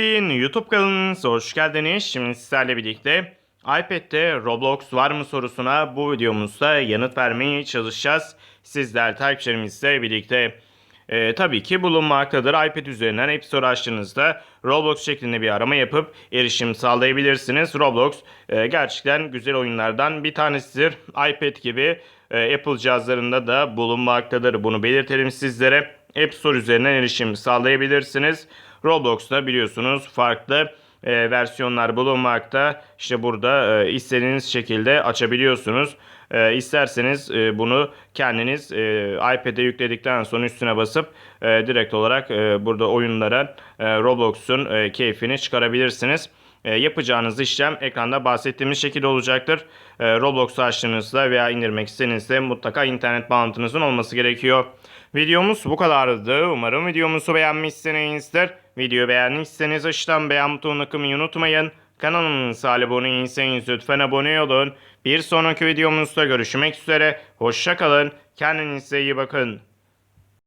Bin YouTube kanalınıza hoş geldiniz. Şimdi sizlerle birlikte iPad'de Roblox var mı sorusuna bu videomuzda yanıt vermeye çalışacağız. Sizler takipçilerimizle birlikte Ee, tabii ki bulunmaktadır. iPad üzerinden App Store açtığınızda Roblox şeklinde bir arama yapıp erişim sağlayabilirsiniz. Roblox e, gerçekten güzel oyunlardan bir tanesidir. iPad gibi e, Apple cihazlarında da bulunmaktadır. Bunu belirtelim sizlere. App Store üzerinden erişim sağlayabilirsiniz. Roblox'ta biliyorsunuz farklı e, versiyonlar bulunmakta. İşte burada e, istediğiniz şekilde açabiliyorsunuz. E, isterseniz e, bunu kendiniz e, iPad'e yükledikten sonra üstüne basıp e, direkt olarak e, burada oyunlara e, Roblox'un e, keyfini çıkarabilirsiniz. E, yapacağınız işlem ekranda bahsettiğimiz şekilde olacaktır. E, Roblox açtığınızda veya indirmek istediğinizde mutlaka internet bağlantınızın olması gerekiyor. Videomuz bu kadardı. Umarım videomuzu beğenmişsinizdir. Videoyu beğendiyseniz aşağıdan beğen butonuna kılmayı unutmayın. Kanalımıza abone değilseniz lütfen abone olun. Bir sonraki videomuzda görüşmek üzere. Hoşçakalın. Kendinize iyi bakın.